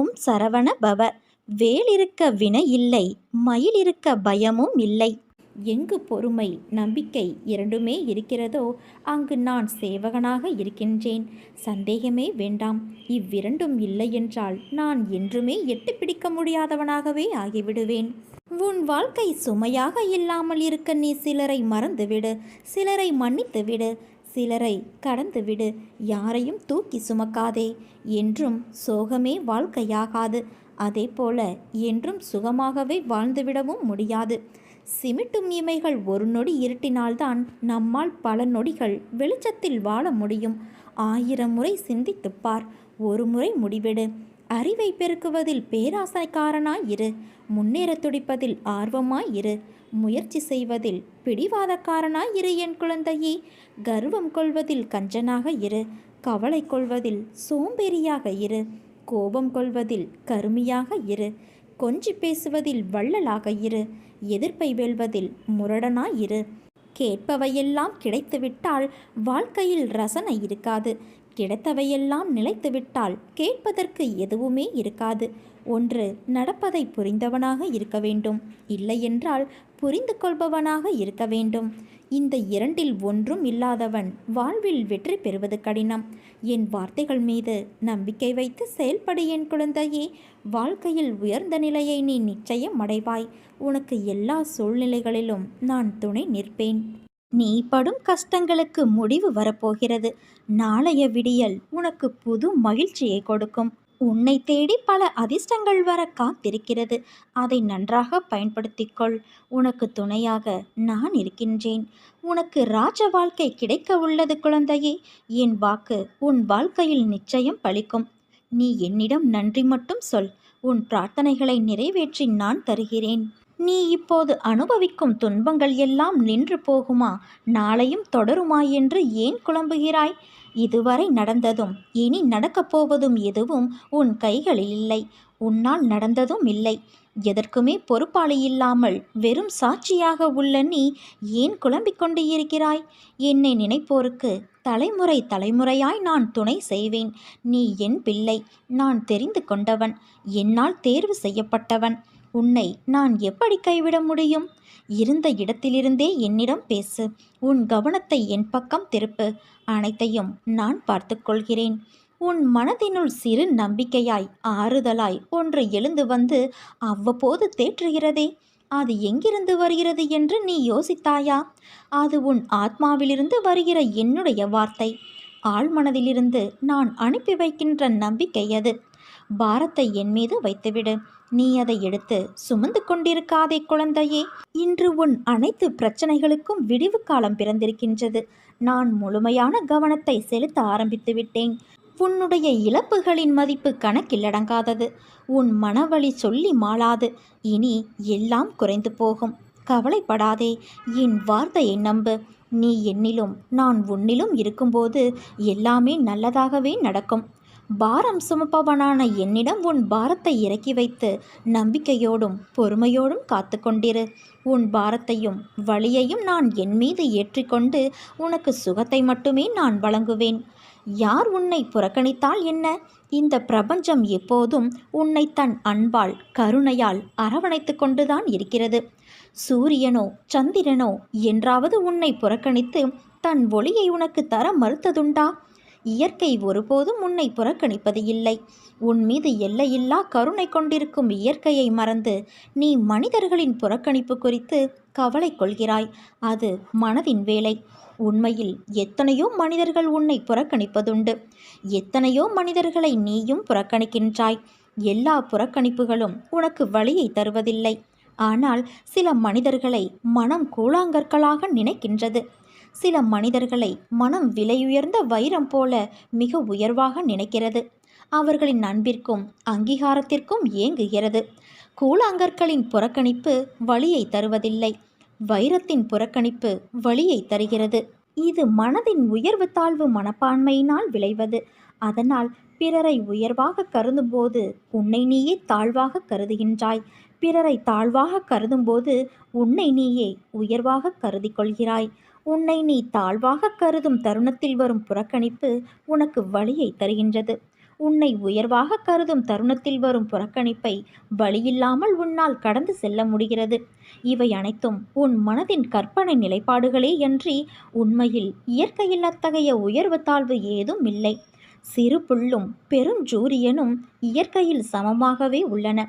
ஓம் சரவண பவ வேலிருக்க வினை இல்லை மயில் இருக்க பயமும் இல்லை. எங்கு பொறுமை நம்பிக்கை இரண்டுமே இருக்கிறதோ அங்கு நான் சேவகனாக இருக்கின்றேன். சந்தேகமே வேண்டாம் இவ்விரண்டும் இல்லை என்றால் நான் என்றுமே எட்டு பிடிக்க முடியாதவனாகவே ஆகிவிடுவேன். உன் வாழ்க்கை சுமையாக இல்லாமல் இருக்க நீ சிலரை மறந்துவிடு சிலரை மன்னித்துவிடு. சிலரை கடந்துவிடு யாரையும் தூக்கி சுமக்காதே. என்றும் சோகமே வாழ்க்கையாகாது. அதே போல என்றும் சுகமாகவே வாழ்ந்துவிடவும் முடியாது. சிமிட்டும் இமைகள் ஒரு நொடி இருட்டினால்தான் நம்மால் பல நொடிகள் வெளிச்சத்தில் வாழ முடியும். ஆயிரம் முறை சிந்தித்துப்பார் ஒரு முறை முடிவிடு. அறிவை பெருக்குவதில் பேராசைக்காரனாய் இரு. துடிப்பதில் ஆர்வமாய் இரு. முயற்சி செய்வதில் பிடிவாதக்காரனாய் இரு என் குழந்தையே. கர்வம் கொள்வதில் கஞ்சனாக இரு. கவலை கொள்வதில் சோம்பேறியாக இரு. கோபம் கொள்வதில் கருமியாக இரு. கொஞ்சி பேசுவதில் வள்ளலாக இரு. எதிர்ப்பை வெல்வதில் முரடனாய் இரு. கேட்பவையெல்லாம் கிடைத்துவிட்டால் வாழ்க்கையில் ரசனை இருக்காது. கிடைத்தவையெல்லாம் நிலைத்துவிட்டால் கேட்பதற்கு எதுவுமே இருக்காது. ஒன்று நடப்பதை புரிந்தவனாக இருக்க வேண்டும். இல்லையென்றால் புரிந்து கொள்பவனாக இருக்க வேண்டும். இந்த இரண்டில் ஒன்றும் இல்லாதவன் வாழ்வில் வெற்றி பெறுவது கடினம். என் வார்த்தைகள் மீது நம்பிக்கை வைத்து செயல்படு என் குழந்தையே. வாழ்க்கையில் உயர்ந்த நிலையை நீ நிச்சயம் அடைவாய். உனக்கு எல்லா சூழ்நிலைகளிலும் நான் துணை நிற்பேன். நீ படும் கஷ்டங்களுக்கு முடிவு வரப்போகிறது. நாளைய விடியல் உனக்கு புது மகிழ்ச்சியை கொடுக்கும். உன்னை தேடி பல அதிர்ஷ்டங்கள் வர காத்திருக்கிறது. அதை நன்றாக பயன்படுத்திக்கொள். உனக்கு துணையாக நான் இருக்கின்றேன். உனக்கு ராஜ வாழ்க்கை கிடைக்க உள்ளது குழந்தையே. என் வாக்கு உன் வாழ்க்கையில் நிச்சயம் பலிக்கும் நீ என்னிடம் நன்றி மட்டும் சொல். உன் பிரார்த்தனைகளை நிறைவேற்றி நான் தருகிறேன். நீ இப்போது அனுபவிக்கும் துன்பங்கள் எல்லாம் நின்று போகுமா? நாளையும் தொடருமா என்று ஏன் குழம்புகிறாய்? இதுவரை நடந்ததும் இனி நடக்கப் போவதும் எதுவும் உன் கைகளில் இல்லை. உன்னால் நடந்ததும் இல்லை. எதற்குமே பொறுப்பாளி இல்லாமல் வெறும் சாட்சியாக உள்ள நீ ஏன் குழம்பிக் கொண்டு இருக்கிறாய் என்னை நினைப்போருக்கு தலைமுறை தலைமுறையாய் நான் துணை செய்வேன். நீ என் பிள்ளை நான் தெரிந்து கொண்டவன். என்னால் தேர்வு செய்யப்பட்டவன். உன்னை நான் எப்படி கைவிட முடியும்? இருந்த இடத்திலிருந்தே என்னிடம் பேசு. உன் கவனத்தை என் பக்கம் திருப்பு. அனைத்தையும் நான் பார்த்துக்கொள்கிறேன் உன் மனதினுள் சிறு நம்பிக்கையாய் ஆறுதலாய் ஒன்று எழுந்து வந்து அவ்வப்போது தேற்றுகிறதே. அது எங்கிருந்து வருகிறது என்று நீ யோசித்தாயா? அது உன் ஆத்மாவிலிருந்து வருகிற என்னுடைய வார்த்தை. ஆழ்மனதிலிருந்து நான் அனுப்பி வைக்கின்ற நம்பிக்கை அது. பாரத்தை என் மீது வைத்துவிடு. நீ அதை எடுத்து சுமந்து கொண்டிருக்காதே குழந்தையே. இன்று உன் அனைத்து பிரச்சனைகளுக்கும் விடிவு காலம் பிறந்திருக்கின்றது. நான் முழுமையான கவனத்தை செலுத்த ஆரம்பித்து விட்டேன். உன்னுடைய இழப்புகளின் மதிப்பு கணக்கில் அடங்காதது உன் மனவழி சொல்லி மாளாது. இனி எல்லாம் குறைந்து போகும். கவலைப்படாதே. என் வார்த்தையை நம்பு. நீ என்னிலும் நான் உன்னிலும் இருக்கும்போது எல்லாமே நல்லதாகவே நடக்கும். பாரம் சுமப்பவனான என்னிடம் உன் பாரத்தை இறக்கி வைத்து நம்பிக்கையோடும் பொறுமையோடும் காத்து கொண்டிரு உன் பாரத்தையும் வழியையும் நான் என் மீது ஏற்றிக்கொண்டு உனக்கு சுகத்தை மட்டுமே நான் வழங்குவேன். யார் உன்னை புறக்கணித்தால் என்ன? இந்த பிரபஞ்சம் எப்போதும் உன்னை தன் அன்பால் கருணையால் அரவணைத்து கொண்டுதான் இருக்கிறது. சூரியனோ சந்திரனோ என்றாவது உன்னை புறக்கணித்து தன் ஒளியை உனக்கு தர மறுத்ததுண்டா? இயற்கை ஒருபோதும் உன்னை புறக்கணிப்பது இல்லை. உன் மீது எல்லையில்லா கருணை கொண்டிருக்கும் இயற்கையை மறந்து நீ மனிதர்களின் புறக்கணிப்பு குறித்து கவலை கொள்கிறாய். அது மனதின் வேலை. உண்மையில் எத்தனையோ மனிதர்கள் உன்னை புறக்கணிப்பதுண்டு. எத்தனையோ மனிதர்களை நீயும் புறக்கணிக்கின்றாய். எல்லா புறக்கணிப்புகளும் உனக்கு வழியை தருவதில்லை. ஆனால் சில மனிதர்களை மனம் கூழாங்கற்களாக நினைக்கின்றது. சில மனிதர்களை மனம் விலையுயர்ந்த வைரம் போல மிக உயர்வாக நினைக்கிறது. அவர்களின் அன்பிற்கும் அங்கீகாரத்திற்கும் ஏங்குகிறது. கூழாங்கற்களின் புறக்கணிப்பு வழியை தருவதில்லை. வைரத்தின் புறக்கணிப்பு வழியை தருகிறது. இது மனதின் உயர்வு தாழ்வு மனப்பான்மையினால் விளைவது. அதனால் பிறரை உயர்வாக கருதும்போது உன்னை நீயே தாழ்வாக கருதுகின்றாய். பிறரை தாழ்வாக கருதும்போது உன்னை நீயே உயர்வாக கருதி கொள்கிறாய். உன்னை நீ தாழ்வாக கருதும் தருணத்தில் வரும் புறக்கணிப்பு உனக்கு வழியை தருகின்றது. உன்னை உயர்வாக கருதும் தருணத்தில் வரும் புறக்கணிப்பை வழியில்லாமல் உன்னால் கடந்து செல்ல முடிகிறது. இவை அனைத்தும் உன் மனதின் கற்பனை நிலைப்பாடுகளே அன்றி உண்மையில் இயற்கையில் அத்தகைய உயர்வு தாழ்வு ஏதும் இல்லை. சிறு புல்லும் பெரும் ஜூரியனும் இயற்கையில் சமமாகவே உள்ளன.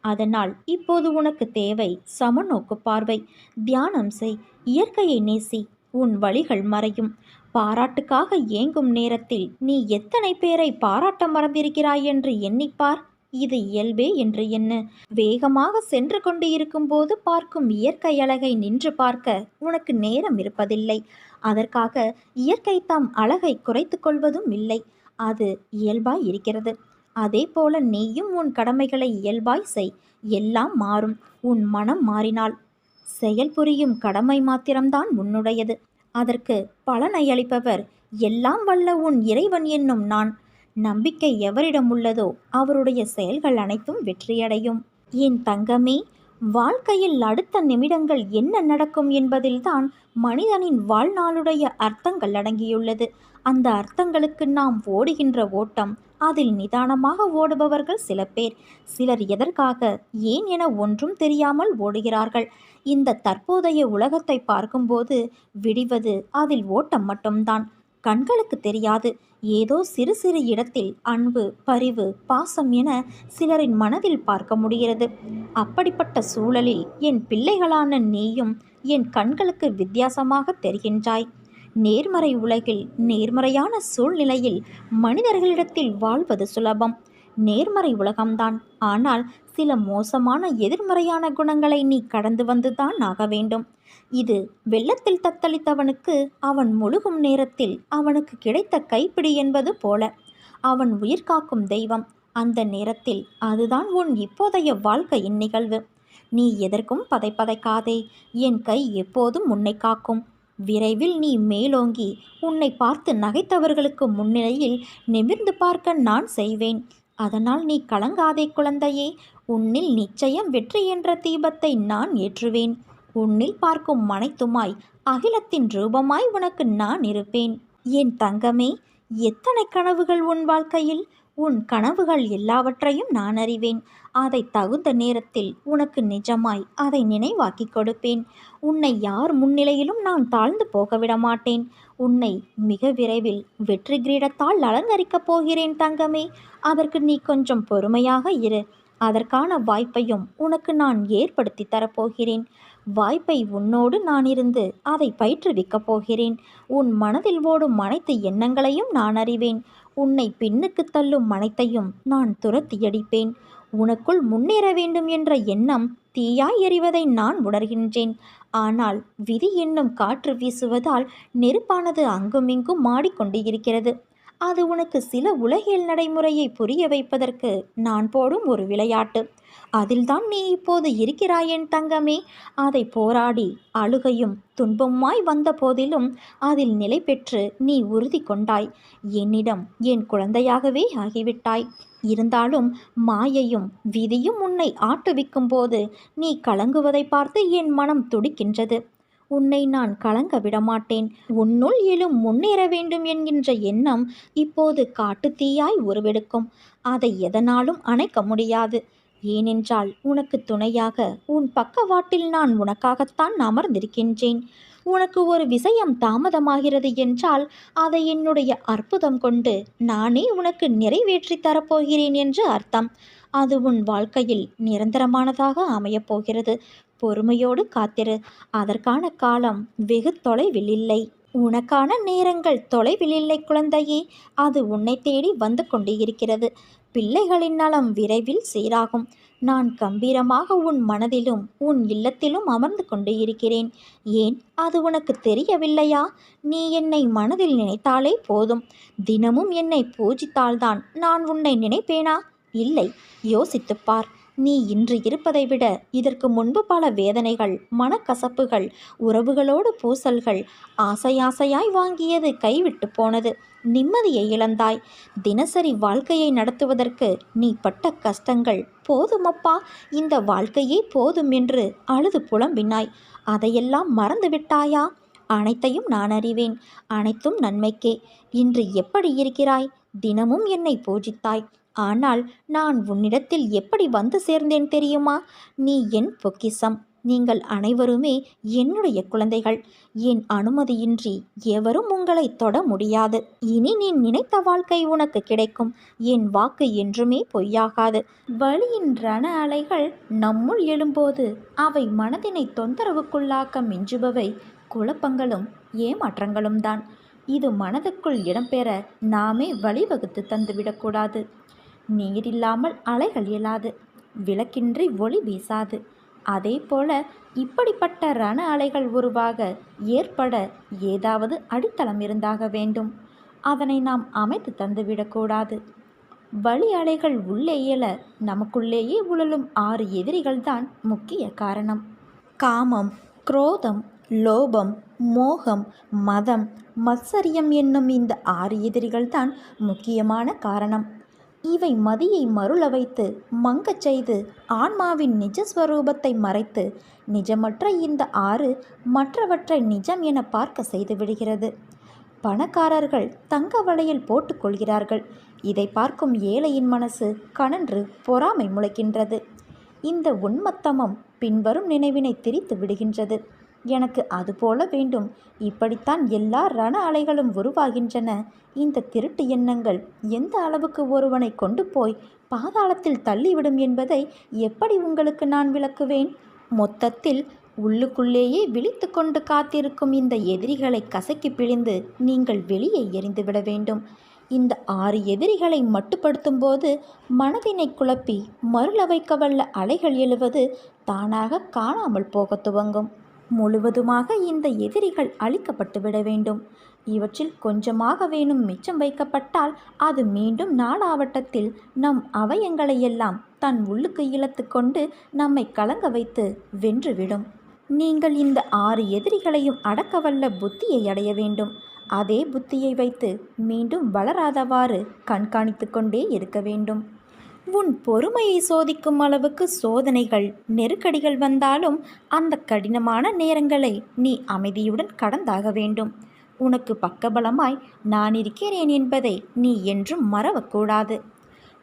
அதனால் இப்போது உனக்கு தேவை சமநோக்கு பார்வை. தியானம் செய். இயற்கையை நேசி. உன் வழிகள் மறையும். பாராட்டுக்காக ஏங்கும் நேரத்தில் நீ எத்தனை பேரை பாராட்ட மறந்திருக்கிறாய் என்று எண்ணிப்பார். இது இயல்பே என்று என்ன வேகமாக சென்று கொண்டு இருக்கும்போது பார்க்கும் இயற்கை அழகை நின்று பார்க்க உனக்கு நேரம் இருப்பதில்லை. அதற்காக இயற்கை தாம் அழகை குறைத்து கொள்வதும் இல்லை. அது இயல்பாய் இருக்கிறது. அதே போல நீயும் உன் கடமைகளை இயல்பாய் செய். எல்லாம் மாறும். உன் மனம் மாறினால் செயல் புரியும் கடமை மாத்திரம்தான் உன்னுடையது. அதற்கு பலனை அளிப்பவர் எல்லாம் வல்ல உன் இறைவன் என்னும் நான். நம்பிக்கை எவரிடம் உள்ளதோ அவருடைய செயல்கள் அனைத்தும் வெற்றியடையும். என் தங்கமே வாழ்க்கையில் அடுத்த நிமிடங்கள் என்ன நடக்கும் என்பதில்தான் மனிதனின் வாழ்நாளுடைய அர்த்தங்கள் அடங்கியுள்ளது. அந்த அர்த்தங்களுக்கு நாம் ஓடுகின்ற ஓட்டம் அதில் நிதானமாக ஓடுபவர்கள் சில பேர். சிலர் எதற்காக ஏன் என ஒன்றும் தெரியாமல் ஓடுகிறார்கள். இந்த தற்போதைய உலகத்தை பார்க்கும்போது விடிவது அதில் ஓட்டம் மட்டும்தான். கண்களுக்கு தெரியாது. ஏதோ சிறு சிறு இடத்தில் அன்பு பரிவு பாசம் என சிலரின் மனதில் பார்க்க முடிகிறது. அப்படிப்பட்ட சூழலில் என் பிள்ளைகளான நீயும் என் கண்களுக்கு வித்தியாசமாக தெரிகின்றாய். நேர்மறை உலகில் நேர்மறையான சூழ்நிலையில் மனிதர்களிடத்தில் வாழ்வது சுலபம். நேர்மறை உலகம்தான். ஆனால் சில மோசமான எதிர்மறையான குணங்களை நீ கடந்து வந்துதான் ஆக வேண்டும். இது வெள்ளத்தில் தத்தளித்தவனுக்கு அவன் முழுகும் நேரத்தில் அவனுக்கு கிடைத்த கைப்பிடி என்பது போல. அவன் உயிர் காக்கும் தெய்வம். அந்த நேரத்தில் அதுதான் உன் இப்போதைய வாழ்க்கையின் நிகழ்வு. நீ எதற்கும் பதைப்பதைக்காதே. என் கை எப்போதும் உன்னை காக்கும். விரைவில் நீ மேலோங்கி உன்னை பார்த்து நகைத்தவர்களுக்கு முன்னிலையில் நிமிர்ந்து பார்க்க நான் செய்வேன். அதனால் நீ கலங்காதே குழந்தையே. உன்னில் நிச்சயம் வெற்றி என்ற தீபத்தை நான் ஏற்றுவேன். உன்னில் பார்க்கும் மனைத்துமாய் அகிலத்தின் ரூபமாய் உனக்கு நான் இருப்பேன். என் தங்கமே எத்தனை கனவுகள் உன் வாழ்க்கையில்? உன் கனவுகள் எல்லாவற்றையும் நான் அறிவேன். அதை தகுந்த நேரத்தில் உனக்கு நிஜமாய் அதை நினைவாக்கி கொடுப்பேன். உன்னை யார் முன்னிலையிலும் நான் தாழ்ந்து போகவிட மாட்டேன் உன்னை மிக விரைவில் வெற்றி கிரீடத்தால் அலங்கரிக்கப் போகிறேன் தங்கமே. அதற்கு நீ கொஞ்சம் பொறுமையாக இரு. அதற்கான வாய்ப்பையும் உனக்கு நான் ஏற்படுத்தி தரப்போகிறேன். வாய்ப்பை உன்னோடு நான் இருந்து அதை பயிற்றுவிக்கப் போகிறேன். உன் மனதில் ஓடும் அனைத்து எண்ணங்களையும் நான் அறிவேன். உன்னை பின்னுக்கு தள்ளும் மனத்தையும் நான் துரத்தியடிப்பேன். உனக்குள் முன்னேற வேண்டும் என்ற எண்ணம் தீயாய் எறிவதை நான் உணர்கின்றேன். ஆனால் விதி என்னும் காற்று வீசுவதால் நெருப்பானது அங்குமிங்கும் மாடிக்கொண்டு இருக்கிறது அது உனக்கு சில உலகியல் நடைமுறையை புரிய வைப்பதற்கு நான் போடும் ஒரு விளையாட்டு. அதில்தான் நீ இப்போது இருக்கிறாயேன் தங்கமே. அதை போராடி அழுகையும் துன்பமாய் வந்த போதிலும் அதில் நிலை பெற்று நீ உறுதி கொண்டாய். என்னிடம் என் குழந்தையாகவே ஆகிவிட்டாய். இருந்தாலும் மாயையும் விதியும் உன்னை ஆட்டுவிக்கும் போது நீ கலங்குவதை பார்த்து என் மனம் துடிக்கின்றது. உன்னை நான் கலங்க விடமாட்டேன். உன்னுள் எழும் முன்னேற வேண்டும் என்கின்ற எண்ணம் இப்போது காட்டு தீயாய் உருவெடுக்கும். அதை எதனாலும் அணைக்க முடியாது. ஏனென்றால் உனக்கு துணையாக உன் பக்கவாட்டில் நான் உனக்காகத்தான் அமர்ந்திருக்கின்றேன். உனக்கு ஒரு விஷயம் தாமதமாகிறது என்றால் அதை என்னுடைய அற்புதம் கொண்டு நானே உனக்கு நிறைவேற்றி தரப்போகிறேன் என்று அர்த்தம். அது உன் வாழ்க்கையில் நிரந்தரமானதாக அமையப்போகிறது பொறுமையோடு காத்திரு. அதற்கான காலம் வெகு தொலைவில் இல்லை உனக்கான நேரங்கள் தொலைவில் இல்லை குழந்தையே. அது உன்னை தேடி வந்து கொண்டு இருக்கிறது பிள்ளைகளின் நலம் விரைவில் சீராகும். நான் கம்பீரமாக உன் மனதிலும் உன் இல்லத்திலும் அமர்ந்து கொண்டு இருக்கிறேன் ஏன்? அது உனக்கு தெரியவில்லையா? நீ என்னை மனதில் நினைத்தாலே போதும். தினமும் என்னை பூஜித்தால்தான் நான் உன்னை நினைப்பேனா? இல்லை. யோசித்துப்பார் நீ இன்று இருப்பதை விட இதற்கு முன்பு பல வேதனைகள் மனக்கசப்புகள் உறவுகளோடு பூசல்கள் ஆசையாசையாய் வாங்கியது கைவிட்டு போனது. நிம்மதியை இழந்தாய். தினசரி வாழ்க்கையை நடத்துவதற்கு நீ பட்ட கஷ்டங்கள் போதுமப்பா. இந்த வாழ்க்கையே போதும் என்று அழுது புலம்பினாய். அதையெல்லாம் மறந்து விட்டாயா? அனைத்தையும் நான் அறிவேன். அனைத்தும் நன்மைக்கே. இன்று எப்படி இருக்கிறாய்? தினமும் என்னை பூஜித்தாய். ஆனால் நான் உன்னிடத்தில் எப்படி வந்து சேர்ந்தேன் தெரியுமா? நீ என் பொக்கிசம் நீங்கள் அனைவருமே என்னுடைய குழந்தைகள். என் அனுமதியின்றி எவரும் உங்களை தொட முடியாது. இனி நீ நினைத்த வாழ்க்கை உனக்கு கிடைக்கும். என் வாக்கு என்றுமே பொய்யாகாது. வழியின் ரண அலைகள் நம்முள் எழும்போது அவை மனதினை தொந்தரவுக்குள்ளாக்க மிஞ்சுபவை. குழப்பங்களும் ஏமாற்றங்களும் தான் இது மனதுக்குள் இடம்பெற நாமே வழிவகுத்து தந்துவிடக்கூடாது. நீரில்லாமல் அலைகள் இயலாது. விளக்கின்றி ஒளி வீசாது. அதே போல இப்படிப்பட்ட ரண அலைகள் உருவாக ஏற்பட ஏதாவது அடித்தளம் இருந்தாக வேண்டும். அதனை நாம் அமைத்து தந்துவிடக்கூடாது வழி அலைகள் உள்ளே இயல நமக்குள்ளேயே உழலும் ஆறு எதிரிகள்தான் முக்கிய காரணம். காமம் குரோதம் லோபம் மோகம் மதம் மத்சரியம் என்னும் இந்த ஆறு எதிரிகள்தான் முக்கியமான காரணம். இவை மதியை மருள வைத்து மங்கச் செய்து ஆன்மாவின் நிஜஸ்வரூபத்தை மறைத்து நிஜமற்ற இந்த ஆறு மற்றவற்றை நிஜம் என பார்க்க செய்து விடுகிறது. பணக்காரர்கள் தங்க வளையல் போட்டுக்கொள்கிறார்கள் இதை பார்க்கும் ஏழையின் மனசு கனன்று பொறாமை முளைக்கின்றது. இந்த உன்மத்தமம் பின்வரும் நினைவினை திரித்து விடுகின்றது. எனக்கு அதுபோல வேண்டும். இப்படித்தான் எல்லா ரண அலைகளும் உருவாகின்றன. இந்த திருட்டு எண்ணங்கள் எந்த அளவுக்கு ஒருவனை கொண்டு போய் பாதாளத்தில் தள்ளிவிடும் என்பதை எப்படி உங்களுக்கு நான் விளக்குவேன்? மொத்தத்தில் உள்ளுக்குள்ளேயே விழித்து கொண்டு காத்திருக்கும் இந்த எதிரிகளை கசக்கி பிழிந்து நீங்கள் வெளியே எரிந்துவிட வேண்டும். இந்த ஆறு எதிரிகளை மட்டுப்படுத்தும் போது மனதினை குழப்பி மருள வைக்க வல்ல அலைகள் எழுவது தானாக காணாமல் போக துவங்கும். முழுவதுமாக இந்த எதிரிகள் அழிக்கப்பட்டு விட வேண்டும். இவற்றில் கொஞ்சமாக வேணும் மிச்சம் வைக்கப்பட்டால் அது மீண்டும் நாளாவட்டத்தில் நம் அவயங்களையெல்லாம் தன் உள்ளுக்கு இழுத்து கொண்டு நம்மை கலங்க வைத்து வென்றுவிடும். நீங்கள் இந்த ஆறு எதிரிகளையும் அடக்கவல்ல புத்தியை அடைய வேண்டும். அதே புத்தியை வைத்து மீண்டும் வளராதவாறு கண்காணித்து கொண்டே இருக்க வேண்டும். உன் பொறுமையை சோதிக்கும் அளவுக்கு சோதனைகள் நெருக்கடிகள் வந்தாலும் அந்த கடினமான நேரங்களை நீ அமைதியுடன் கடந்தாக வேண்டும். உனக்கு பக்கபலமாய் நான் இருக்கிறேன் என்பதை நீ என்றும் மறவக்கூடாது.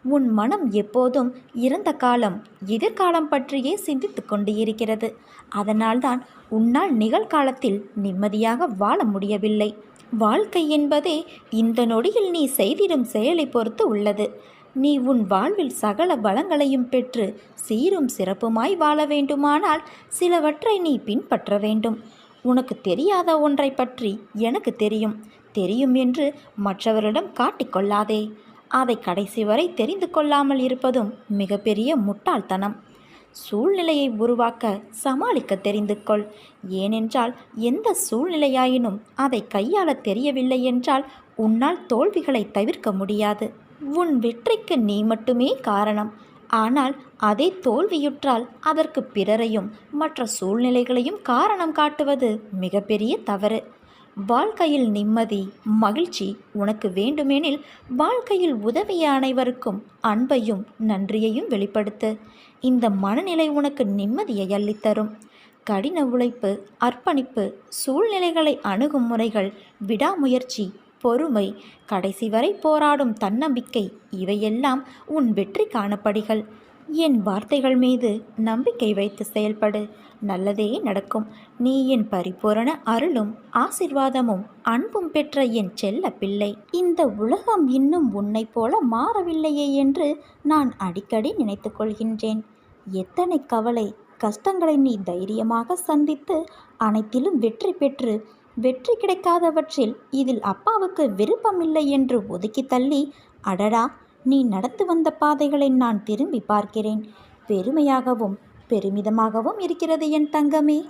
உன் மனம் எப்போதும் இறந்த காலம் எதிர்காலம் பற்றியே சிந்தித்து கொண்டு இருக்கிறது. அதனால்தான் உன்னால் நிகழ்காலத்தில் நிம்மதியாக வாழ முடியவில்லை. வாழ்க்கை என்பதே இந்த நொடியில் நீ செய்திடும் செயலை பொறுத்து உள்ளது. நீ உன் வாழ்வில் சகல பலங்களையும் பெற்று சீரும் சிறப்புமாய் வாழ வேண்டுமானால் சிலவற்றை நீ பின்பற்ற வேண்டும். உனக்கு தெரியாத ஒன்றை பற்றி எனக்கு தெரியும். தெரியும் என்று மற்றவரிடம் காட்டிக்கொள்ளாதே அதை கடைசி வரை தெரிந்து கொள்ளாமல் இருப்பதும் மிகப்பெரிய முட்டாள்தனம். சூழ்நிலையை உருவாக்க சமாளிக்க தெரிந்து கொள். ஏனென்றால் எந்த சூழ்நிலையாயினும் அதை கையாள தெரியவில்லை என்றால் உன்னால் தோல்விகளை தவிர்க்க முடியாது. உன் வெற்றிக்கு நீ மட்டுமே காரணம். ஆனால் அதே தோல்வியுற்றால் அதற்கு பிறரையும் மற்ற சூழ்நிலைகளையும் காரணம் காட்டுவது மிகப்பெரிய தவறு. வாழ்க்கையில் நிம்மதி மகிழ்ச்சி உனக்கு வேண்டுமெனில் வாழ்க்கையில் உதவிய அனைவருக்கும் அன்பையும் நன்றியையும் வெளிப்படுத்து. இந்த மனநிலை உனக்கு நிம்மதியை அள்ளித்தரும். கடின உழைப்பு அர்ப்பணிப்பு சூழ்நிலைகளை அணுகும் முறைகள் விடாமுயற்சி பொறுமை. கடைசி வரை போராடும் தன்னம்பிக்கை. இவையெல்லாம் உன் வெற்றி காணப்படிகள். என் வார்த்தைகள் மீது நம்பிக்கை வைத்து செயல்படு. நல்லதே நடக்கும். நீ என் பரிபூரண அருளும் ஆசிர்வாதமும் அன்பும் பெற்ற என் செல்ல பிள்ளை. இந்த உலகம் இன்னும் உன்னைப் போல மாறவில்லையே என்று நான் அடிக்கடி நினைத்து கொள்கின்றேன். எத்தனை கவலை கஷ்டங்களை நீ தைரியமாக சந்தித்து அனைத்திலும் வெற்றி பெற்று வெற்றி கிடைக்காதவற்றில் இதில் அப்பாவுக்கு விருப்பமில்லை என்று ஒதுக்கி தள்ளி அடடா நீ நடந்து வந்த பாதைகளை நான் திரும்பி பார்க்கிறேன். பெருமையாகவும் பெருமிதமாகவும் இருக்கிறது என் தங்கமே.